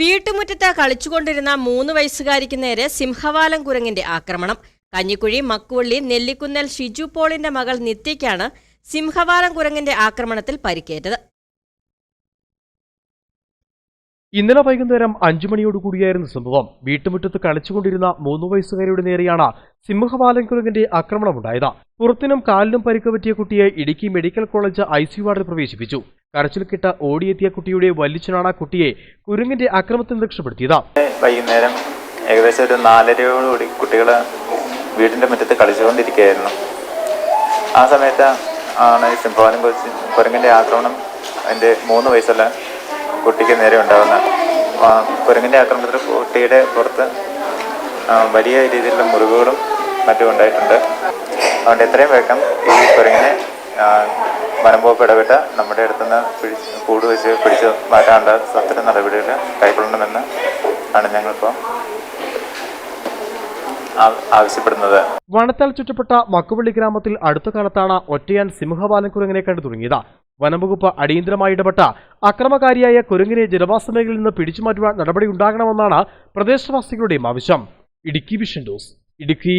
വീട്ടുമുറ്റത്ത് കളിച്ചുകൊണ്ടിരുന്ന മൂന്ന് വയസ്സുകാരിക്ക് നേരെ സിംഹവാലം കുരങ്ങിന്റെ ആക്രമണം. കഞ്ഞിക്കുഴി മക്കുവള്ളി നെല്ലിക്കുന്നൽ ഷിജു പോളിന്റെ മകൾ നിത്യയ്ക്കാണ് സിംഹവാലം കുരങ്ങിന്റെ ആക്രമണത്തിൽ പരിക്കേറ്റത്. ഇന്നലെ വൈകുന്നേരം അഞ്ചു മണിയോടുകൂടിയായിരുന്നു സംഭവം. വീട്ടുമുറ്റത്ത് കളിച്ചുകൊണ്ടിരുന്ന മൂന്ന് വയസ്സുകാരിയുടെ നേരെയാണ് സിംഹവാലൻ കുരങ്ങിന്റെ ആക്രമണമുണ്ടായത്. പുറത്തിനും കാലിനും പരിക്ക് പറ്റിയ കുട്ടിയെ Idukki medical college I C വാർഡിൽ പ്രവേശിപ്പിച്ചു. കരച്ചിൽക്കിട്ട് ഓടിയെത്തിയ കുട്ടിയുടെ വല്ലിച്ചനാണ് കുട്ടിയെ കുരങ്ങിന്റെ അക്രമത്തിൽ രക്ഷപ്പെടുത്തിയത്. വൈകുന്നേരം ഏകദേശം ഒരു നാലരയോടുകൂടി കുട്ടികൾ വീടിന്റെ മുറ്റത്ത് കളിച്ചുകൊണ്ടിരിക്കുകയായിരുന്നു. ആ സമയത്ത് ആണ് ഈ സിംഹവാലം കുരങ്ങിന്റെ ആക്രമണം എന്റെ മൂന്ന് വയസ്സുള്ള കുട്ടിക്ക് നേരെ ഉണ്ടാകുന്ന കുരങ്ങിന്റെ ആക്രമണത്തിൽ കുട്ടിയുടെ പുറത്ത് വലിയ രീതിയിലുള്ള മുറിവുകളും മറ്റും ഉണ്ടായിട്ടുണ്ട്. അതുകൊണ്ട് എത്രയും വേഗം ഈ കുരങ്ങിനെ വനംവകുപ്പ് ഇടപെട്ട് നമ്മുടെ അടുത്തുനിന്ന് പിടിച്ച് കൂട് വെച്ച് പിടിച്ച് മാറ്റാനുള്ള സത്വര നടപടികൾ കൈക്കൊള്ളണമെന്ന് ആണ് ഞങ്ങളിപ്പോൾ വനത്താൽ ചുറ്റപ്പെട്ട മക്കുവള്ളി ഗ്രാമത്തിൽ അടുത്ത കാലത്താണ് ഒറ്റയാൻ സിംഹവാലൻ കുരങ്ങിനെ കണ്ടു തുടങ്ങിയത്. വനംവകുപ്പ് അടിയന്തരമായി ഇടപെട്ട അക്രമകാരിയായ കുരങ്ങിനെ ജനവാസ മേഖലയിൽ നിന്ന് പിടിച്ചുമാറ്റുവാൻ നടപടിയുണ്ടാകണമെന്നാണ് പ്രദേശവാസികളുടെയും ആവശ്യം. ഇടുക്കി വിഷൻ ഡോസ് ഇടുക്കി.